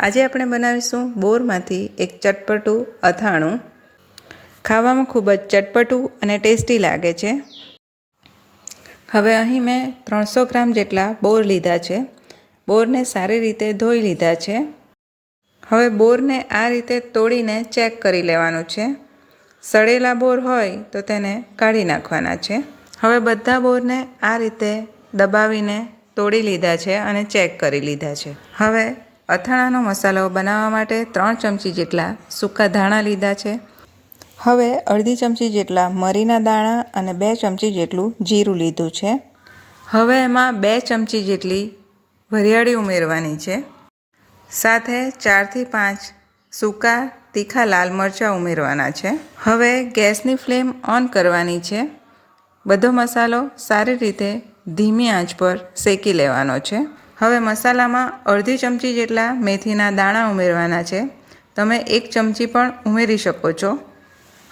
આજે આપણે બનાવીશું બોરમાંથી એક ચટપટું અથાણું. ખાવામાં ખૂબ જ ચટપટું અને ટેસ્ટી લાગે છે. હવે અહીં મેં ત્રણસો ગ્રામ જેટલા બોર લીધા છે. બોરને સારી રીતે ધોઈ લીધા છે. હવે બોરને આ રીતે તોડીને ચેક કરી લેવાનું છે. સડેલા બોર હોય તો તેને કાઢી નાખવાના છે. હવે બધા બોરને આ રીતે દબાવીને તોડી લીધા છે અને ચેક કરી લીધા છે. હવે અથાણાનો મસાલો બનાવવા માટે ત્રણ ચમચી જેટલા સૂકા ધાણા લીધા છે. હવે અડધી ચમચી જેટલા મરીના દાણા અને બે ચમચી જેટલું જીરું લીધું છે. હવે એમાં બે ચમચી જેટલી વરિયાળી ઉમેરવાની છે. સાથે ચારથી પાંચ સૂકા તીખા લાલ મરચાં ઉમેરવાના છે. હવે ગેસની ફ્લેમ ઓન કરવાની છે. બધો મસાલો સારી રીતે ધીમી આંચ પર શેકી લેવાનો છે. હવે મસાલામાં અડધી ચમચી જેટલા મેથીના દાણા ઉમેરવાના છે. તમે એક ચમચી પણ ઉમેરી શકો છો.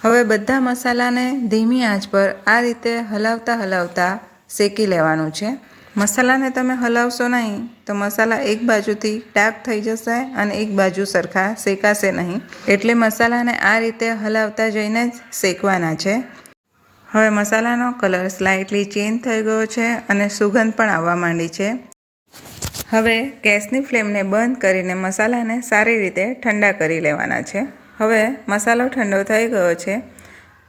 હવે બધા મસાલાને ધીમી આંચ પર આ રીતે હલાવતા હલાવતા શેકી લેવાનું છે. મસાલાને તમે હલાવશો નહીં તો મસાલા એક બાજુથી ડાર્ક થઈ જશે અને એક બાજુ સરખા શેકાશે નહીં. એટલે મસાલાને આ રીતે હલાવતા જઈને જ શેકવાના છે. હવે મસાલાનો કલર સ્લાઇટલી ચેન્જ થઈ ગયો છે અને સુગંધ પણ આવવા માંડી છે. હવે ગેસની ફ્લેમને બંધ કરીને મસાલાને સારી રીતે ઠંડા કરી લેવાના છે. હવે મસાલો ઠંડો થઈ ગયો છે,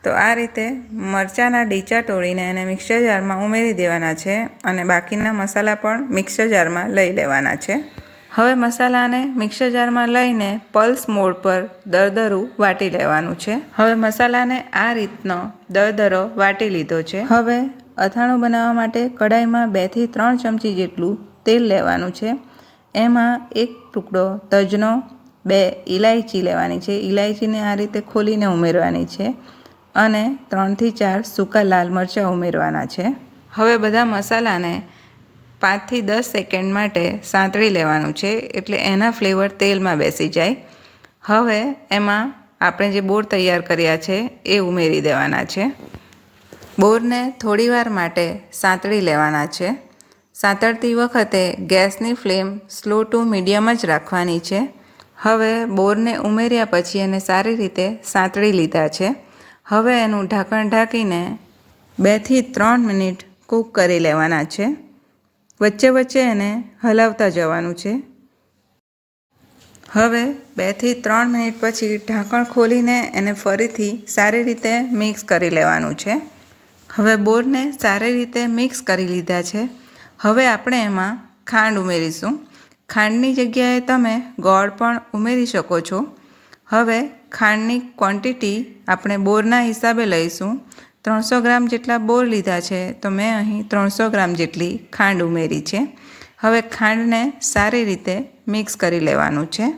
તો આ રીતે મરચાંના ડીચા તોડીને એને મિક્સર જારમાં ઉમેરી દેવાના છે અને બાકીના મસાલા પણ મિક્સર જારમાં લઈ લેવાના છે. હવે મસાલાને મિક્સર જારમાં લઈને પલ્સ મોડ પર દરદરું વાટી લેવાનું છે. હવે મસાલાને આ રીતનો દરદરો વાટી લીધો છે. હવે અથાણું બનાવવા માટે કઢાઈમાં બેથી ત્રણ ચમચી જેટલું તેલ લેવાનું છે. એમાં એક ટુકડો તજનો, બે ઇલાયચી લેવાની છે. ઇલાયચીને આ રીતે ખોલીને ઉમેરવાની છે અને ત્રણથી ચાર સૂકા લાલ મરચાં ઉમેરવાના છે. હવે બધા મસાલાને પાંચથી દસ સેકન્ડ માટે સાંતળી લેવાનું છે એટલે એના ફ્લેવર તેલમાં બેસી જાય. હવે એમાં આપણે જે બોર તૈયાર કર્યા છે એ ઉમેરી દેવાના છે. બોરને થોડીવાર માટે સાંતળી લેવાના છે. સાંતળતી વખતે ગેસની ફ્લેમ સ્લો ટુ મીડિયમ જ રાખવાની છે. હવે બોરને ઉમેર્યા પછી એને સારી રીતે સાંતળી લીધા છે. હવે એનું ઢાંકણ ઢાંકીને બેથી ત્રણ મિનિટ કૂક કરી લેવાના છે. વચ્ચે વચ્ચે એને હલાવતા જવાનું છે. હવે બેથી ત્રણ મિનિટ પછી ઢાંકણ ખોલીને એને ફરીથી સારી રીતે મિક્સ કરી લેવાનું છે. હવે બોરને સારી રીતે મિક્સ કરી લીધા છે. હવે આપણે એમાં ખાંડ ઉમેરીશું. ખાંડની જગ્યાએ તમે ગોળ પણ ઉમેરી શકો છો. હવે ખાંડની ક્વોન્ટિટી આપણે બોરના હિસાબે લઈશું. ત્રણસો ગ્રામ જેટલા બોર લીધા છે, તો મેં અહીં ત્રણસો ગ્રામ જેટલી ખાંડ ઉમેરી છે. હવે ખાંડને સારી રીતે મિક્સ કરી લેવાનું છે.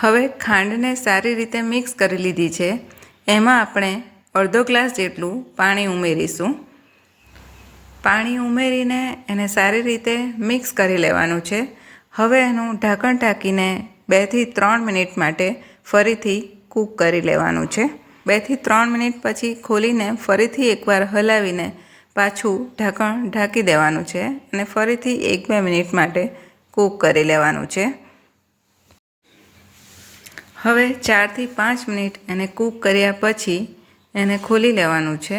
હવે ખાંડને સારી રીતે મિક્સ કરી લીધી છે. એમાં આપણે અડધો ગ્લાસ જેટલું પાણી ઉમેરીશું. પાણી ઉમેરીને એને સારી રીતે મિક્સ કરી લેવાનું છે. હવે એનું ઢાંકણ ઢાંકીને બેથી ત્રણ મિનિટ માટે ફરીથી કૂક કરી લેવાનું છે. બેથી ત્રણ મિનિટ પછી ખોલીને ફરીથી એકવાર હલાવીને પાછું ઢાંકણ ઢાંકી દેવાનું છે અને ફરીથી એક બે મિનિટ માટે કૂક કરી લેવાનું છે. હવે ચારથી પાંચ મિનિટ એને કૂક કર્યા પછી એને ખોલી લેવાનું છે.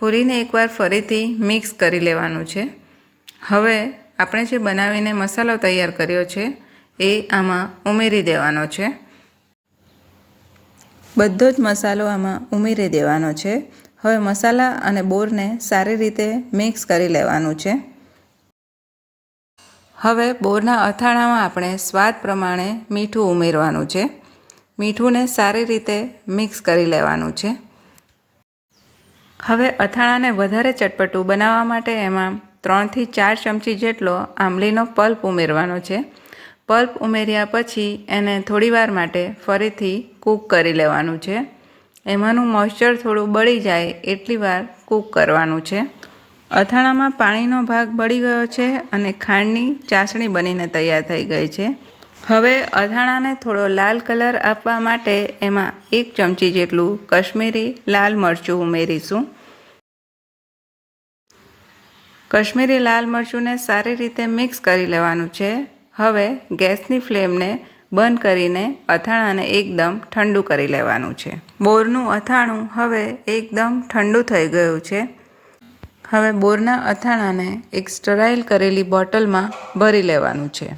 ખોલીને એકવાર ફરીથી મિક્સ કરી લેવાનું છે. હવે આપણે જે બનાવીને મસાલો તૈયાર કર્યો છે, એ આમાં ઉમેરી દેવાનો છે. બધો જ મસાલો આમાં ઉમેરી દેવાનો છે. હવે મસાલા અને બોરને સારી રીતે મિક્સ કરી લેવાનું છે. હવે બોરના અથાણામાં આપણે સ્વાદ પ્રમાણે મીઠું ઉમેરવાનું છે. મીઠુંને સારી રીતે મિક્સ કરી લેવાનું છે. હવે અથાણાને વધારે ચટપટું બનાવવા માટે એમાં ત્રણથી ચાર ચમચી જેટલો આંબલીનો પલ્પ ઉમેરવાનો છે. પલ્પ ઉમેર્યા પછી એને થોડીવાર માટે ફરીથી કૂક કરી લેવાનું છે. એમાંનું મોઇશ્ચર થોડું બળી જાય એટલી વાર કૂક કરવાનું છે. અથાણામાં પાણીનો ભાગ બળી ગયો છે અને ખાંડની ચાસણી બનીને તૈયાર થઈ ગઈ છે. હવે અથાણાને થોડો લાલ કલર આપવા માટે એમાં એક ચમચી જેટલું કશ્મીરી લાલ મરચું ઉમેરીશું. કશ્મીરી લાલ મરચુંને સારી રીતે મિક્સ કરી લેવાનું છે. હવે ગેસની ફ્લેમને બંધ કરીને અથાણાને એકદમ ઠંડુ કરી લેવાનું છે. બોરનું અથાણું હવે એકદમ ઠંડુ થઈ ગયું છે. હવે બોરના અથાણાને એક સ્ટરાઇલ કરેલી બોટલમાં ભરી લેવાનું છે.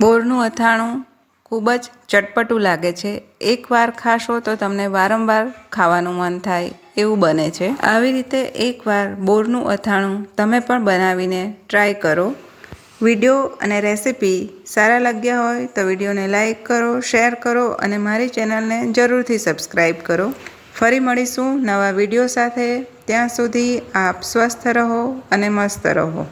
બોરનું અથાણું ખૂબ જ ચટપટું લાગે છે. એકવાર ખાશો તો તમને વારંવાર ખાવાનું મન થાય એવું બને છે. આવી રીતે એકવાર બોરનું અથાણું તમે પણ બનાવીને ટ્રાય કરો. વીડિયો અને રેસિપી સારા લાગ્યા હોય તો વિડીયોને લાઇક કરો, શેર કરો અને મારી ચેનલને જરૂરથી સબસ્ક્રાઈબ કરો. ફરી મળીશું નવા વીડિયો સાથે. ત્યાં સુધી આપ સ્વસ્થ રહો અને મસ્ત રહો.